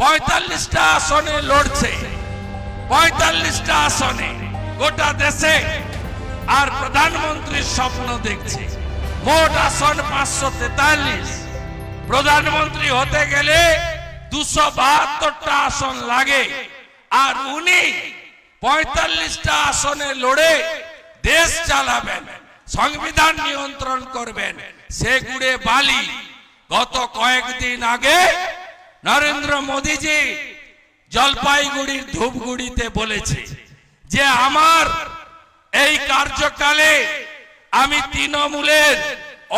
পঁয়তাল্লিশটা আসনে লড়ছে। পঁয়তাল্লিশটা আসনে গোটা দেশে আর প্রধানমন্ত্রীর স্বপ্ন দেখছে। মোট আসন পাঁচশো তেতাল্লিশ। প্রধানমন্ত্রী হতে গেলে দুশো বাহাত্তরটা আসন লাগে। আর উনি পঁয়তাল্লিশটা আসনে লড়ে দেশ চালাবেন, সংবিধান নিয়ন্ত্রণ করবেন। সে গুড়ে বালি। গত কয়েকদিন আগে নরেন্দ্র মোদীজি জলপাইগুড়ির ধূপগুড়িতে বলেছে যে আমার এই কার্যকালে আমি তৃণমূলের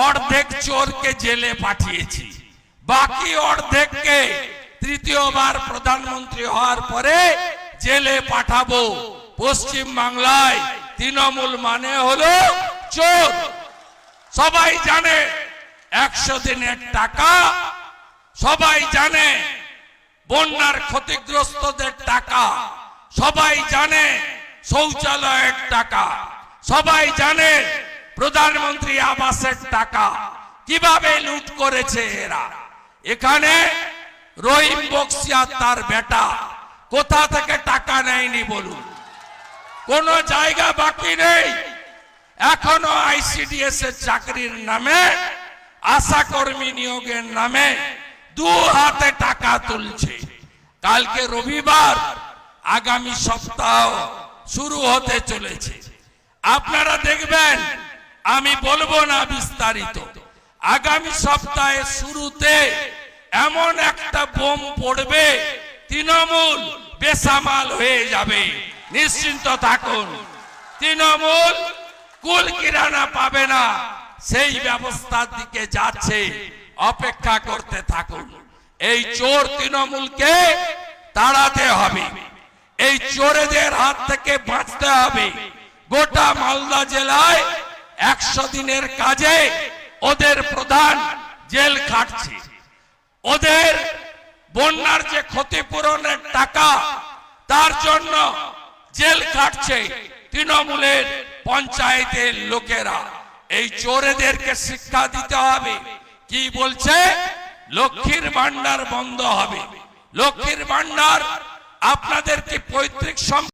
অর্ধেক চোরকে জেলে পাঠিয়েছি। বাকি অর্ধেককে তৃতীয়বার প্রধানমন্ত্রী হওয়ার পরে জেলে পাঠাবো। পশ্চিম বাংলায় তৃণমূল মানে হলো চোর। সবাই জানে একশো দিনের টাকা সবাই জানে বন্যার ক্ষতিগ্রস্তদের টাকা। সবাই জানে শৌচালয়ের টাকা। সবাই জানে প্রধানমন্ত্রী আবাসের টাকা। কীভাবে লুট করেছে এরা? এখানে রহিম বক্সিয়া তার বেটা। কোথা থেকে টাকা নেয়নি বলুন? কোন জায়গা বাকি নেই। এখনও আইসিডিএস এর চাকরির নামে আশা কর্মী নিয়োগের নামে দু হাতে টাকা তুলছে। কালকে রবিবার, আগামী সপ্তাহ শুরু হতে চলেছে। আপনারা দেখবেন, আমি বলব না বিস্তারিত। আগামী সপ্তাহের শুরুতে এমন একটা বোম পড়বে, তৃণমূল বেসামাল হয়ে যাবে। নিশ্চিন্ত থাকুন, তৃণমূল কুল কিরানা পাবে না। সেই ব্যবস্থার দিকে যাচ্ছে। অপেক্ষা করতে থাকুন। এই চোর তৃণমূলকে তাড়াতে হবে। এই চোরেদের হাত থেকে বাঁচতে হবে। গোটা মালদা জেলায় একশো দিনের কাজে ওদের প্রধান জেল খাটছে। ওদের বন্যার যে ক্ষতিপূরণের টাকা, তার জন্য জেল খাটছে তৃণমূলের পঞ্চায়েতের লোকেরা। এই চোরেদেরকে শিক্ষা দিতে হবে। কি বলছে? লক্ষ্মীর ভান্ডার বন্ধ হবে। লক্ষ্মীর ভান্ডার আপনাদের পৈতৃক সম্পত্তি